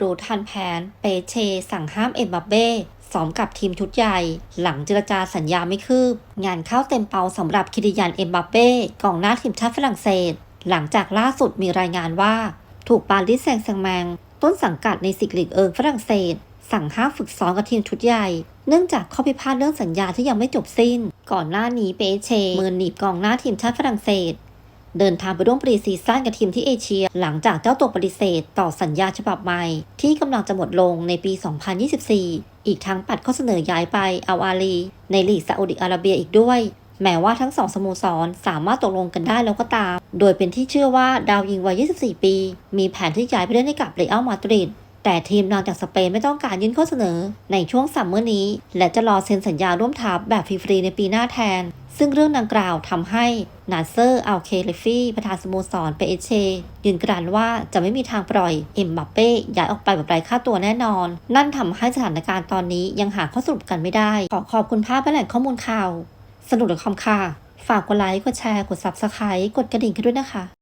รู้ทันแผน เปเช สั่งห้ามเอ็มบัปเบ้ซ้อมกับทีมชุดใหญ่ หลังเจรจาสัญญาไม่คืบ งานเข้าเต็มเปาสำหรับคิริยันเอ็มบัปเบ้กองหน้าทีมชาติฝรั่งเศส หลังจากล่าสุดมีรายงานว่า ถูกปารีสแซงต์แซงแมง ต้นสังกัดในสิกลีกเอิงฝรั่งเศส สั่งห้ามฝึกซ้อมกับทีมชุดใหญ่ เนื่องจากข้อพิพาทเรื่องสัญญาที่ยังไม่จบสิ้น ก่อนหน้านี้เปเชมือหนีบกองหน้าทีมชาติฝรั่งเศส เดินทางไปร่วมปรีซีซั่นกับทีมที่เอเชีย หลังจากเจ้าตัวปฏิเสธ ต่อสัญญาฉบับใหม่ ที่กำลังจะหมดลงในปี 2024 อีกทั้งปัดข้อเสนอย้ายไปอัลอาลี ในลีกซาอุดิอาระเบียอีกด้วย แม้ว่าทั้งสองสโมสรสามารถตกลงกันได้แล้วก็ตาม โดยเป็นที่เชื่อว่าดาวยิงวัย 24 ปี มีแผนที่ย้ายไปเล่นให้กับเรอัลมาดริดแต่ทีมนางจากสเปนไม่ต้องการยื่นข้อเสนอในช่วงซัมเมอร์นี้ และจะรอเซ็นสัญญาร่วมทัพแบบฟรีๆในปีหน้าแทน ซึ่งเรื่องดังกล่าวทำให้นาเซอร์อัลเคเลฟี่ประธานสโมสรเปเอเชยืนกรานว่าจะไม่มีทางปล่อยเอ็มบัปเป้ย้ายออกไปแบบไร้ค่าตัวแน่นอน นั่นทำให้สถานการณ์ตอนนี้ยังหาข้อสรุปกันไม่ได้ ขอขอบคุณภาพและแหล่งข้อมูลข่าว สนุกหรือคอมค่ะ ฝากกดไลค์ กดแชร์ กด Subscribe กดกระดิ่งกันด้วยนะคะ